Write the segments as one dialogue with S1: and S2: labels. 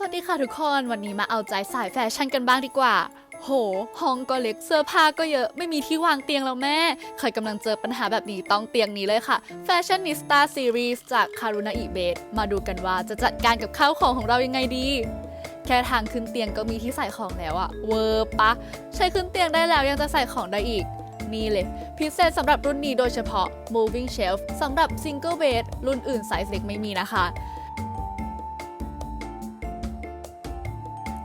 S1: สวัสดีค่ะทุกคนวันนี้มาเอาใจสายแฟชั่นกันบ้างดีกว่า โห ห้องก็เล็กเสื้อผ้าก็เยอะไม่มีที่วางเตียงแล้วแม่ ใครกำลังเจอปัญหาแบบนี้ต้องเตียงนี้เลยค่ะ Fashionista Series จากคารุณาอิเบสมาดูกันว่าจะจัดการกับข้าวของของเรายังไงดี แค่ทางขึ้นเตียงก็มีที่ใส่ของแล้วอะเวอร์ปะ ใช้ขึ้นเตียงได้แล้วยังจะใส่ของได้อีกนี่เลย พิเศษสำหรับรุ่นนี้โดยเฉพาะ moving shelf สำหรับ single bed รุ่นอื่นไซส์เล็กไม่มีนะคะ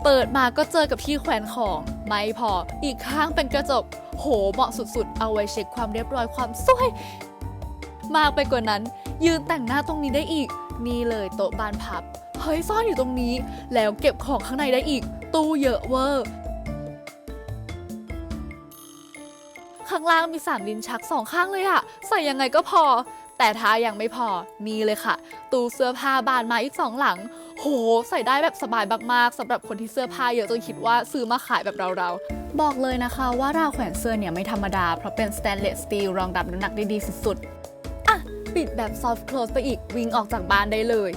S1: เปิดมาก็เจอกับที่แขวนของไม่พออีกข้างเป็นกระจก โหเหมาะสุดๆ เอาไว้เช็คความเรียบร้อยความสวย มากไปกว่านั้น ยืนแต่งหน้าตรงนี้ได้อีก นี่เลยโต๊ะบานพับ เฮ้ยซ่อนอยู่ตรงนี้ แล้วเก็บของข้างในได้อีก ตู้เยอะเวอร์ข้างล่างมีสามลิ้นชักสองข้างเลยอะใส่ยังไงก็พอ แต่ถ้ายังไม่พอนี่เลยค่ะ ตู้เสื้อผ้าบานมาอีกสองหลัง โห ใส่ได้แบบสบายมากๆสำหรับคนที่เสื้อผ้าเยอะจนคิดว่าซื้อมาขายแบบเราๆ บอกเลยนะคะว่าราวแขวนเสื้อเนี่ยไม่ธรรมดา เพราะเป็นสแตนเลสสตีลรองรับน้ำหนักได้ดีสุดๆ อะ ปิดแบบซอฟต์ close ไปอีกวิ่งออกจากบ้านได้เลย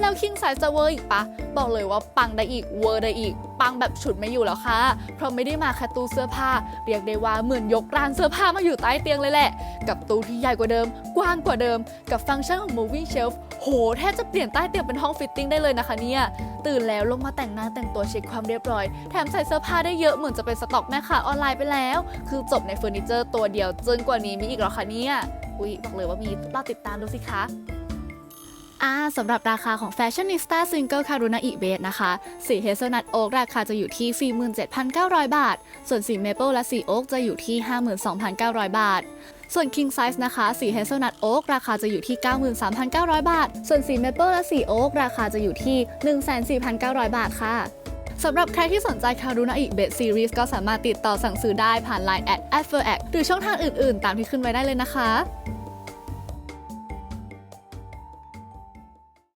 S1: แล้วคิงไซส์จะเวอร์อีกปะ บอกเลยว่าปังได้อีกเวอร์ได้อีก ปังแบบฉุดไม่อยู่แล้วค่ะ เพราะไม่ได้มาแค่ตู้เสื้อผ้า เรียกได้ว่าเหมือนยกร้านเสื้อผ้ามาอยู่ใต้เตียงเลยแหละ กับตู้ที่ใหญ่กว่าเดิม กว้างกว่าเดิม กับฟังก์ชันของ moving shelf โหแทบจะเปลี่ยนใต้เตียงเป็นห้องฟิตติ้งได้เลยนะคะเนี่ยตื่นแล้วลงมาแต่งหน้าแต่งตัวเช็คความเรียบร้อย แถมใส่เสื้อผ้าได้เยอะเหมือนจะเป็นสต็อกแม่ค้าออนไลน์ไปแล้ว คือจบในเฟอร์นิเจอร์ตัวเดียวจนกว่านี้มีอีกหรอคะเนี่ยอุ๊ยบอกเลยว่ามีรอติดตามดูสิคะอ่าสำหรับราคาของ Fashionista Single Karuna e b a s e นะคะ สี Hazelnut Oak ราคาจะอยู่ที่ 47,900 บาท ส่วนสี Maple และสี Oak จะอยู่ที่ 52,900 บาท ส่วน King Size นะคะสี Hazelnut Oak ราคาจะอยู่ที่ 93,900 บาท ส่วนสี Maple และสี Oak ราคาจะอยู่ที่ 14,900 บาทค่ะสำหรับใครที่สนใจคารุนาอิเบสซีรีส์ก็สามารถติดต่อสั่งซื้อได้ผ่าน Line at a d f e r a c หรือช่องทางอื่นๆ ตามที่ขึ้นไว้ได้เลยนะคะ